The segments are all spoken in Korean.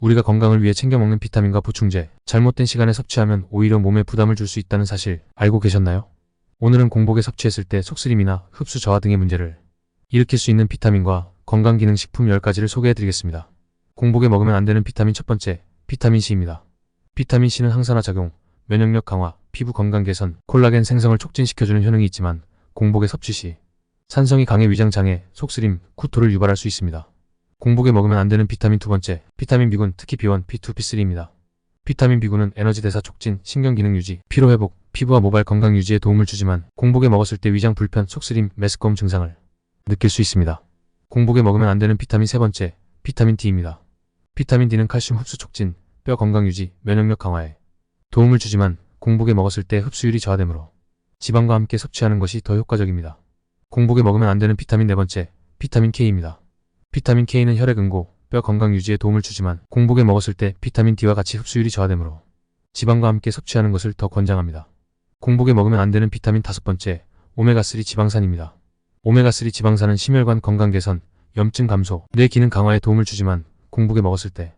우리가 건강을 위해 챙겨 먹는 비타민과 보충제, 잘못된 시간에 섭취하면 오히려 몸에 부담을 줄 수 있다는 사실 알고 계셨나요? 오늘은 공복에 섭취했을 때 속쓰림이나 흡수 저하 등의 문제를 일으킬 수 있는 비타민과 건강기능식품 10가지를 소개해드리겠습니다. 공복에 먹으면 안 되는 비타민 첫 번째, 비타민C입니다. 비타민C는 항산화 작용, 면역력 강화, 피부 건강 개선, 콜라겐 생성을 촉진시켜주는 효능이 있지만 공복에 섭취 시 산성이 강해 위장 장애, 속쓰림, 구토를 유발할 수 있습니다. 공복에 먹으면 안 되는 비타민 두 번째, 비타민 B군, 특히 B1, B2, B3입니다. 비타민 B군은 에너지 대사 촉진, 신경 기능 유지, 피로 회복, 피부와 모발 건강 유지에 도움을 주지만 공복에 먹었을 때 위장 불편, 속쓰림, 메스꺼움 증상을 느낄 수 있습니다. 공복에 먹으면 안 되는 비타민 세 번째, 비타민 D입니다. 비타민 D는 칼슘 흡수 촉진, 뼈 건강 유지, 면역력 강화에 도움을 주지만 공복에 먹었을 때 흡수율이 저하되므로 지방과 함께 섭취하는 것이 더 효과적입니다. 공복에 먹으면 안 되는 비타민 네 번째, 비타민 K입니다. 비타민 K는 혈액 응고, 뼈 건강 유지에 도움을 주지만 공복에 먹었을 때 비타민 D와 같이 흡수율이 저하되므로 지방과 함께 섭취하는 것을 더 권장합니다. 공복에 먹으면 안 되는 비타민 다섯 번째, 오메가3 지방산입니다. 오메가3 지방산은 심혈관 건강 개선, 염증 감소, 뇌 기능 강화에 도움을 주지만 공복에 먹었을 때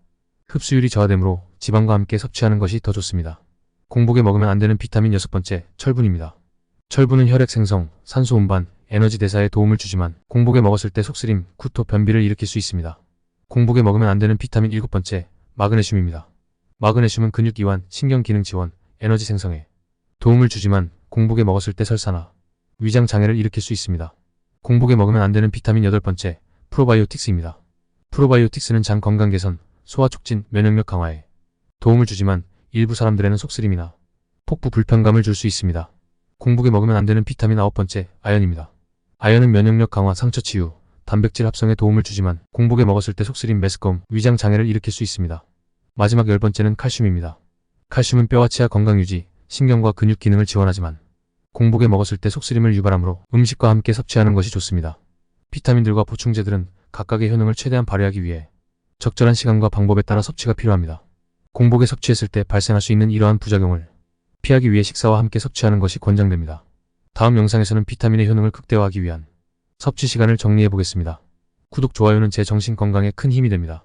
흡수율이 저하되므로 지방과 함께 섭취하는 것이 더 좋습니다. 공복에 먹으면 안 되는 비타민 여섯 번째, 철분입니다. 철분은 혈액 생성, 산소 운반, 에너지 대사에 도움을 주지만 공복에 먹었을 때 속쓰림, 구토, 변비를 일으킬 수 있습니다. 공복에 먹으면 안 되는 비타민 일곱 번째, 마그네슘입니다. 마그네슘은 근육 이완, 신경 기능 지원, 에너지 생성에 도움을 주지만 공복에 먹었을 때 설사나 위장 장애를 일으킬 수 있습니다. 공복에 먹으면 안 되는 비타민 여덟 번째, 프로바이오틱스입니다. 프로바이오틱스는 장 건강 개선, 소화 촉진, 면역력 강화에 도움을 주지만 일부 사람들에는 속쓰림이나 폭부 불편감을 줄 수 있습니다. 공복에 먹으면 안 되는 비타민 아홉 번째, 아연입니다. 아연은 면역력 강화, 상처 치유, 단백질 합성에 도움을 주지만 공복에 먹었을 때 속쓰림, 메스꺼움, 위장 장애를 일으킬 수 있습니다. 마지막 열 번째는 칼슘입니다. 칼슘은 뼈와 치아 건강 유지, 신경과 근육 기능을 지원하지만 공복에 먹었을 때 속쓰림을 유발하므로 음식과 함께 섭취하는 것이 좋습니다. 비타민들과 보충제들은 각각의 효능을 최대한 발휘하기 위해 적절한 시간과 방법에 따라 섭취가 필요합니다. 공복에 섭취했을 때 발생할 수 있는 이러한 부작용을 피하기 위해 식사와 함께 섭취하는 것이 권장됩니다. 다음 영상에서는 비타민의 효능을 극대화하기 위한 섭취 시간을 정리해 보겠습니다. 구독, 좋아요는 제 정신 건강에 큰 힘이 됩니다.